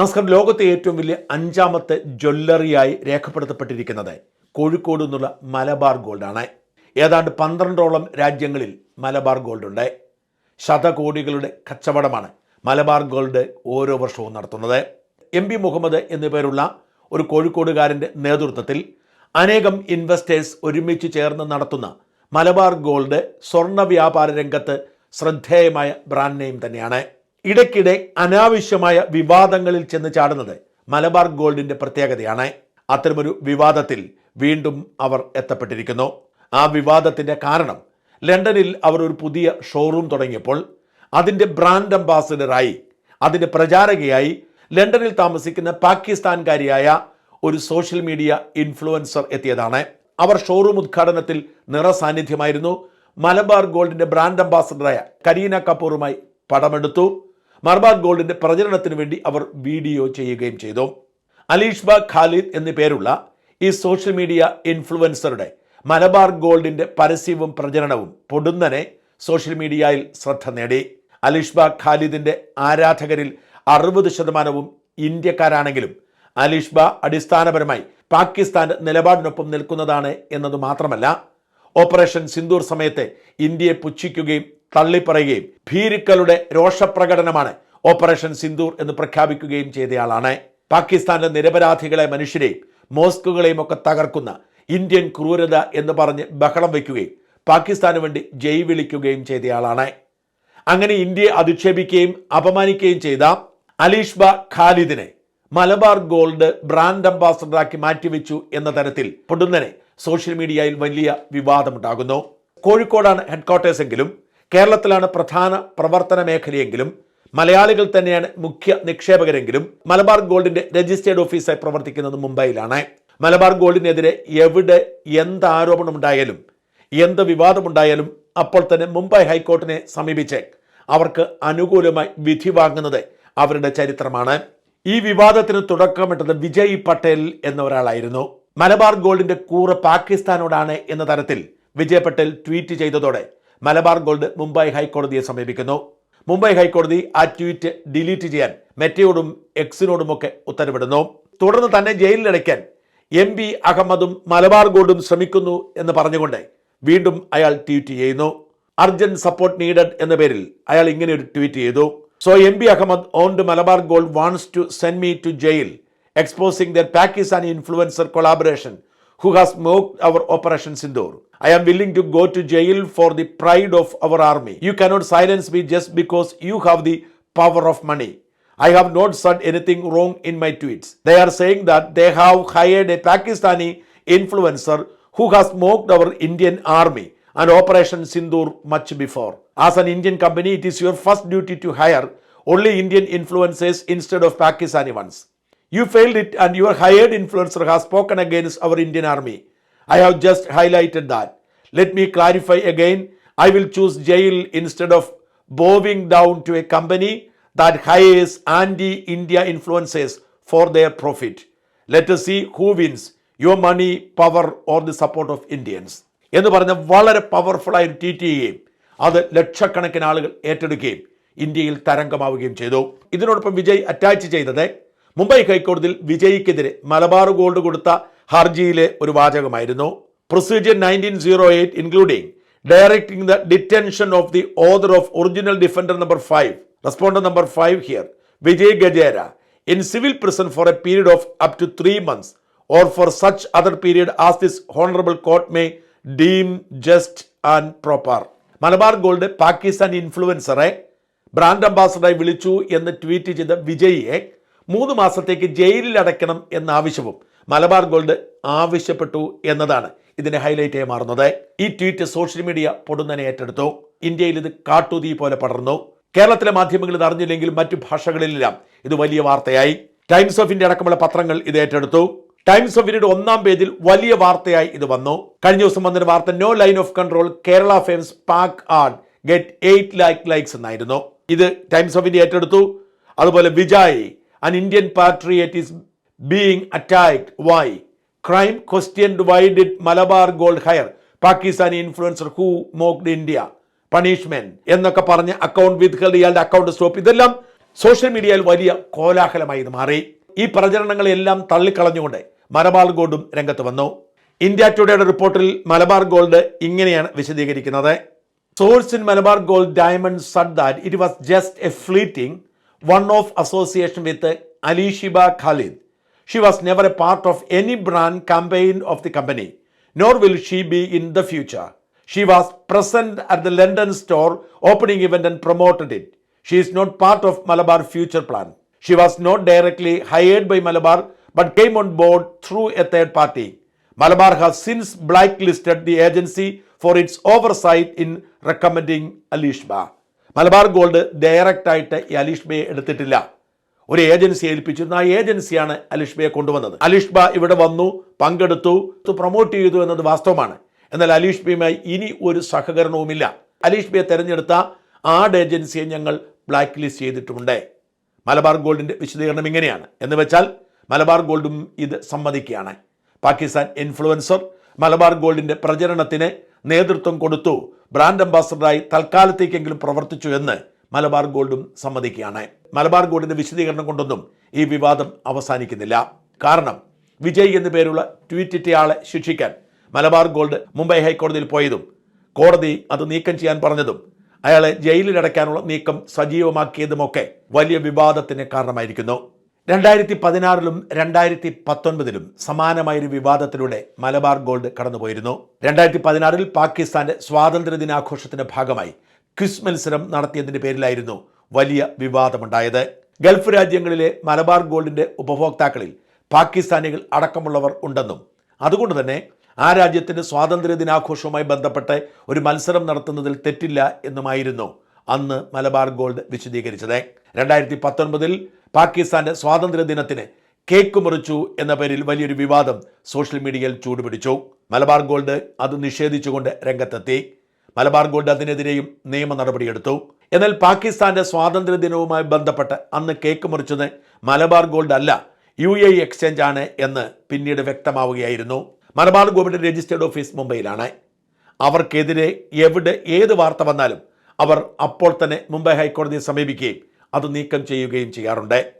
നമസ്കാരം. ലോകത്തെ ഏറ്റവും വലിയ അഞ്ചാമത്തെ ജ്വല്ലറിയായി രേഖപ്പെടുത്തപ്പെട്ടിരിക്കുന്നത് കോഴിക്കോട് നിന്നുള്ള മലബാർ ഗോൾഡാണ്. ഏതാണ്ട് പന്ത്രണ്ടോളം രാജ്യങ്ങളിൽ മലബാർ ഗോൾഡ് ഉണ്ട് ശതകോടികളുടെ കച്ചവടമാണ് മലബാർ ഗോൾഡ് ഓരോ വർഷവും നടത്തുന്നത്. എം പി മുഹമ്മദ് എന്നുപേരുള്ള ഒരു കോഴിക്കോടുകാരന്റെ നേതൃത്വത്തിൽ അനേകം ഇൻവെസ്റ്റേഴ്സ് ഒരുമിച്ച് ചേർന്ന് നടത്തുന്ന മലബാർ ഗോൾഡ് സ്വർണ വ്യാപാര രംഗത്ത് ശ്രദ്ധേയമായ ബ്രാൻഡ് നെയിം തന്നെയാണ്. ഇടയ്ക്കിടെ അനാവശ്യമായ വിവാദങ്ങളിൽ ചെന്ന് ചാടുന്നത് മലബാർ ഗോൾഡിന്റെ പ്രത്യേകതയാണ്. അത്തരമൊരു വിവാദത്തിൽ വീണ്ടും അവർ എത്തപ്പെട്ടിരിക്കുന്നു. ആ വിവാദത്തിന്റെ കാരണം ലണ്ടനിൽ അവർ ഒരു പുതിയ ഷോറൂം തുടങ്ങിയപ്പോൾ അതിന്റെ ബ്രാൻഡ് അംബാസിഡറായി അതിന്റെ പ്രചാരകയായി ലണ്ടനിൽ താമസിക്കുന്ന പാകിസ്ഥാൻകാരിയായ ഒരു സോഷ്യൽ മീഡിയ ഇൻഫ്ലുവൻസർ എത്തിയതാണ്. അവർ ഷോറൂം ഉദ്ഘാടനത്തിൽ നിറസാന്നിധ്യമായിരുന്നു മലബാർ ഗോൾഡിന്റെ ബ്രാൻഡ് അംബാസഡറായ കരീന കപൂറുമായി പടമെടുത്തു. മലബാർ ഗോൾഡിന്റെ പ്രചരണത്തിന് വേണ്ടി അവർ വീഡിയോ ചെയ്യുകയും ചെയ്തു. അലീഷ്ബ ഖാലിദ് എന്നു പേരുള്ള ഈ സോഷ്യൽ മീഡിയ ഇൻഫ്ലുവൻസറുടെ മലബാർ ഗോൾഡിന്റെ പരസ്യവും പ്രചരണവും പൊടുന്നനെ സോഷ്യൽ മീഡിയയിൽ ശ്രദ്ധ നേടി. അലിഷ്ബ ഖാലിദിന്റെ ആരാധകരിൽ അറുപത് ശതമാനവും ഇന്ത്യക്കാരാണെങ്കിലും അലിഷ്ബ അടിസ്ഥാനപരമായി പാകിസ്ഥാന്റെ നിലപാടിനൊപ്പം നിൽക്കുന്നതാണ് എന്നത് മാത്രമല്ല ഓപ്പറേഷൻ സിന്ദൂർ സമയത്തെ ഇന്ത്യയെ പുച്ഛിക്കുകയും തള്ളിപ്പറയുകയും ഭീരുക്കളുടെ രോഷപ്രകടനമാണ് ഓപ്പറേഷൻ സിന്ദൂർ എന്ന് പ്രഖ്യാപിക്കുകയും ചെയ്തയാളാണ്. പാകിസ്ഥാനിലെ നിരപരാധികളെ മനുഷ്യരെയും മോസ്കുകളെയും ഒക്കെ തകർക്കുന്ന ഇന്ത്യൻ ക്രൂരത എന്ന് പറഞ്ഞ് ബഹളം വയ്ക്കുകയും പാകിസ്ഥാന് വേണ്ടി ജയ് വിളിക്കുകയും ചെയ്തയാളാണ്. അങ്ങനെ ഇന്ത്യയെ അധിക്ഷേപിക്കുകയും അപമാനിക്കുകയും ചെയ്ത അലീഷ്ബ ഖാലിദിനെ മലബാർ ഗോൾഡ് ബ്രാൻഡ് അംബാസഡറാക്കി മാറ്റിവെച്ചു എന്ന തരത്തിൽ പൊടുന്നനെ സോഷ്യൽ മീഡിയയിൽ വലിയ വിവാദമുണ്ടാകുന്നു. കോഴിക്കോടാണ് ഹെഡ്ക്വാർട്ടേഴ്സ് എങ്കിലും കേരളത്തിലാണ് പ്രധാന പ്രവർത്തന മേഖലയെങ്കിലും മലയാളികൾ തന്നെയാണ് മുഖ്യ നിക്ഷേപകരെങ്കിലും മലബാർ ഗോൾഡിന്റെ രജിസ്റ്റേർഡ് ഓഫീസായി പ്രവർത്തിക്കുന്നത് മുംബൈയിലാണ്. മലബാർ ഗോൾഡിനെതിരെ എവിടെ എന്ത് ആരോപണമുണ്ടായാലും എന്ത് വിവാദമുണ്ടായാലും അപ്പോൾ തന്നെ മുംബൈ ഹൈക്കോടതിനെ സമീപിച്ച് അവർക്ക് അനുകൂലമായി വിധി വാങ്ങുന്നത് അവരുടെ ചരിത്രമാണ്. ഈ വിവാദത്തിന് തുടക്കമിട്ടത് വിജയ് പട്ടേൽ എന്ന ഒരാളായിരുന്നു മലബാർ ഗോൾഡിന്റെ കൂറ് പാകിസ്ഥാനോടാണ് എന്ന തരത്തിൽ വിജയ് പട്ടേൽ ട്വീറ്റ് ചെയ്തതോടെ മലബാർ ഗോൾഡ് മുംബൈ ഹൈക്കോടതിയെ സമീപിക്കുന്നു. മുംബൈ ഹൈക്കോടതി ആ ട്വീറ്റ് ഡിലീറ്റ് ചെയ്യാൻ മെറ്റയോടും എക്സിനോടുമൊക്കെ ഉത്തരവിടുന്നു. തുടർന്ന് തന്നെ ജയിലിലടയ്ക്കാൻ എം പി അഹമ്മദും മലബാർ ഗോൾഡും ശ്രമിക്കുന്നു എന്ന് പറഞ്ഞുകൊണ്ട് വീണ്ടും അയാൾ ട്വീറ്റ് ചെയ്യുന്നു. അർജന്റ് സപ്പോർട്ട് നീഡഡ് എന്ന പേരിൽ അയാൾ ഇങ്ങനെ ഒരു ട്വീറ്റ് ചെയ്തു. So M P Ahammed owned Malabar Gold wants to send me to jail exposing their Pakistani influencer collaboration who has mocked our Operation Sindoor. I am willing to go to jail for the pride of our army. You cannot silence me just because you have the power of money. I have not said anything wrong in my tweets. They are saying that they have hired a Pakistani influencer who has mocked our Indian army and Operation Sindoor much before. As an Indian company, it is your first duty to hire only Indian influencers instead of Pakistani ones. Failed it, and your hired influencer has spoken against our Indian army. I have just highlighted that. Let me clarify again I will choose jail instead of bowing down to a company that hires anti India influencers for their profit. Let us see who wins your money, power, or the support of Indians. എന്ന് പറഞ്ഞ വളരെ പവർഫുള്ളായി ഒരു tweet ചെയ്യുകയും അത് ലക്ഷക്കണക്കിന് ആളുകൾ ഏറ്റെടുക്കുകയും ഇന്ത്യയിൽ തരംഗമാവുകയും ചെയ്തു ഇതിനോടൊപ്പം വിജയ് അറ്റാച്ച് ചെയ്തത് മുംബൈ ഹൈക്കോടതിയിൽ വിജയ്ക്കെതിരെ മലബാർ ഗോൾഡ് കൊടുത്ത ഹർജിയിലെ ഒരു വാചകമായിരുന്നു. Procedure nineteen zero eight including directing the detention of the other of original defender number five responder number five here Vijay Gajera in civil prison for a period of up to three months or for such other period as this honourable court may deem just and proper Malabar Gold Pakistan ഇൻഫ്ലുവൻസറെ brand അംബാസഡറായി വിളിച്ചു എന്ന് tweet ചെയ്ത വിജയിയെ മൂന്ന് മാസത്തേക്ക് ജയിലിൽ അടയ്ക്കണം എന്ന ആവശ്യവും മലബാർ ഗോൾഡ് ആവശ്യപ്പെട്ടു എന്നതാണ് ഇതിനെ ഹൈലൈറ്റ് ചെയ്യാൻ മാറുന്നത്. ഈ ട്വീറ്റ് സോഷ്യൽ മീഡിയ പൊടുന്നനെ ഏറ്റെടുത്തു. ഇന്ത്യയിൽ ഇത് കാട്ടുതീ പോലെ പടർന്നു. കേരളത്തിലെ മാധ്യമങ്ങൾ ഇത് അറിഞ്ഞില്ലെങ്കിലും മറ്റു ഭാഷകളിലെല്ലാം ഇത് വലിയ വാർത്തയായി. ടൈംസ് ഓഫ് ഇന്ത്യ അടക്കമുള്ള പത്രങ്ങൾ ഇത് ഏറ്റെടുത്തു. ടൈംസ് ഓഫ് ഇന്ത്യയുടെ ഒന്നാം പേജിൽ വലിയ വാർത്തയായി ഇത് വന്നു. കഴിഞ്ഞ ദിവസം വന്നൊരു വാർത്ത no line of control Kerala firms Pak ad get eight lakh likes എന്നായിരുന്നു. ഇത് ടൈംസ് ഓഫ് ഇന്ത്യ ഏറ്റെടുത്തു. അതുപോലെ Vijay an Indian patriot is being attacked. Why? Crime questioned. Why did Malabar Gold hire? Pakistani influencer who mocked India? Punishment എന്നൊക്കെ പറഞ്ഞ് account വിത്ത് ഇയാളുടെ account stop ഇതെല്ലാം social മീഡിയയിൽ വലിയ കോലാഹലമായി ഇത് മാറി. ഈ പ്രചരണങ്ങളെല്ലാം തള്ളിക്കളഞ്ഞുകൊണ്ട് മലബാർ ഗോൾഡും രംഗത്ത് വന്നു. ഇന്ത്യ ടുഡേയുടെ റിപ്പോർട്ടിൽ മലബാർ ഗോൾഡ് ഇങ്ങനെയാണ് വിശദീകരിക്കുന്നത്. Source in Malabar Gold Diamond said that it was just a fleeting one of association with uh, Ali Shiba Khalid. She was never a part of any brand campaign of the company, nor will she be in the future. She was present at the London store opening event and promoted it. She is not part of Malabar future plan. She was not directly hired by Malabar but came on board through a third party. Malabar has since blacklisted the agency for its oversight in recommending Ali Shiba. Malabar Gold direct ആയിട്ട് ഈ അലീഷ്ബയെ എടുത്തിട്ടില്ല. ഒരു agency ഏൽപ്പിച്ചിരുന്നു ആ ഏജൻസിയാണ് അലിഷ്ബയെ കൊണ്ടുവന്നത്. അലിഷ്ബ ഇവിടെ വന്നു പങ്കെടുത്തു പ്രൊമോട്ട് ചെയ്തു എന്നത് വാസ്തവമാണ്. എന്നാൽ അലീഷ്ബയുമായി ഇനി ഒരു സഹകരണവുമില്ല. അലീഷ്ബയെ തെരഞ്ഞെടുത്ത ആഡ് ഏജൻസിയെ ഞങ്ങൾ ബ്ലാക്ക് ലിസ്റ്റ് ചെയ്തിട്ടുമുണ്ട്. മലബാർ ഗോൾഡിന്റെ വിശദീകരണം ഇങ്ങനെയാണ്. എന്ന് വെച്ചാൽ മലബാർ ഗോൾഡും ഇത് സമ്മതിക്കുകയാണ്. പാകിസ്ഥാൻ ഇൻഫ്ലുവൻസർ മലബാർ ഗോൾഡിന്റെ പ്രചരണത്തിന് നേതൃത്വം കൊടുത്തു. ബ്രാൻഡ് അംബാസഡറായി തൽക്കാലത്തേക്കെങ്കിലും പ്രവർത്തിച്ചു എന്ന് മലബാർ ഗോൾഡും സമ്മതിക്കുകയാണ്. മലബാർ ഗോൾഡിന്റെ വിശദീകരണം കൊണ്ടൊന്നും ഈ വിവാദം അവസാനിക്കുന്നില്ല. കാരണം വിജയ് എന്ന പേരുള്ള ട്വീറ്റ് ഇട്ടയാളെ ശിക്ഷിക്കാൻ മലബാർ ഗോൾഡ് മുംബൈ ഹൈക്കോടതിയിൽ പോയതും കോടതി അത് നീക്കം ചെയ്യാൻ പറഞ്ഞതും അയാളെ ജയിലിലടയ്ക്കാനുള്ള നീക്കം സജീവമാക്കിയതുമൊക്കെ വലിയ വിവാദത്തിന് കാരണമായിരിക്കുന്നു. രണ്ടായിരത്തി പതിനാറിലും രണ്ടായിരത്തി പത്തൊൻപതിലും സമാനമായൊരു വിവാദത്തിലൂടെ മലബാർ ഗോൾഡ് കടന്നുപോയിരുന്നു. രണ്ടായിരത്തി പതിനാറിൽ പാകിസ്ഥാന്റെ സ്വാതന്ത്ര്യ ദിനാഘോഷത്തിന്റെ ഭാഗമായി ക്വിസ് മത്സരം നടത്തിയതിന്റെ പേരിലായിരുന്നു വലിയ വിവാദമുണ്ടായത്. ഗൾഫ് രാജ്യങ്ങളിലെ മലബാർ ഗോൾഡിന്റെ ഉപഭോക്താക്കളിൽ പാകിസ്ഥാനികൾ അടക്കമുള്ളവർ ഉണ്ടെന്നും അതുകൊണ്ട് തന്നെ ആ രാജ്യത്തിന്റെ സ്വാതന്ത്ര്യ ദിനാഘോഷവുമായി ബന്ധപ്പെട്ട് ഒരു മത്സരം നടത്തുന്നതിൽ തെറ്റില്ല എന്നുമായിരുന്നു അന്ന് മലബാർ ഗോൾഡ് വിശദീകരിച്ചത്. രണ്ടായിരത്തി പത്തൊൻപതിൽ പാകിസ്ഥാന്റെ സ്വാതന്ത്ര്യ ദിനത്തിന് കേക്ക് മുറിച്ചു എന്ന പേരിൽ വലിയൊരു വിവാദം സോഷ്യൽ മീഡിയയിൽ ചൂടുപിടിച്ചു. മലബാർ ഗോൾഡ് അത് നിഷേധിച്ചുകൊണ്ട് രംഗത്തെത്തി. മലബാർ ഗോൾഡ് അതിനെതിരെയും നിയമ നടപടിയെടുത്തു. എന്നാൽ പാകിസ്ഥാന്റെ സ്വാതന്ത്ര്യ ദിനവുമായി ബന്ധപ്പെട്ട് അന്ന് കേക്ക് മുറിച്ചത് മലബാർ ഗോൾഡ് അല്ല യു എ എക്സ്ചേഞ്ച് ആണ് എന്ന് പിന്നീട് വ്യക്തമാവുകയായിരുന്നു. മലബാർ ഗോൾഡ് രജിസ്റ്റേർഡ് ഓഫീസ് മുംബൈയിലാണ്. അവർക്കെതിരെ എവിടെ ഏത് വാർത്ത വന്നാലും അവർ അപ്പോൾ തന്നെ മുംബൈ ഹൈക്കോടതിയെ സമീപിക്കുകയും അത് നീക്കം ചെയ്യുകയും ചെയ്യാറുണ്ട്.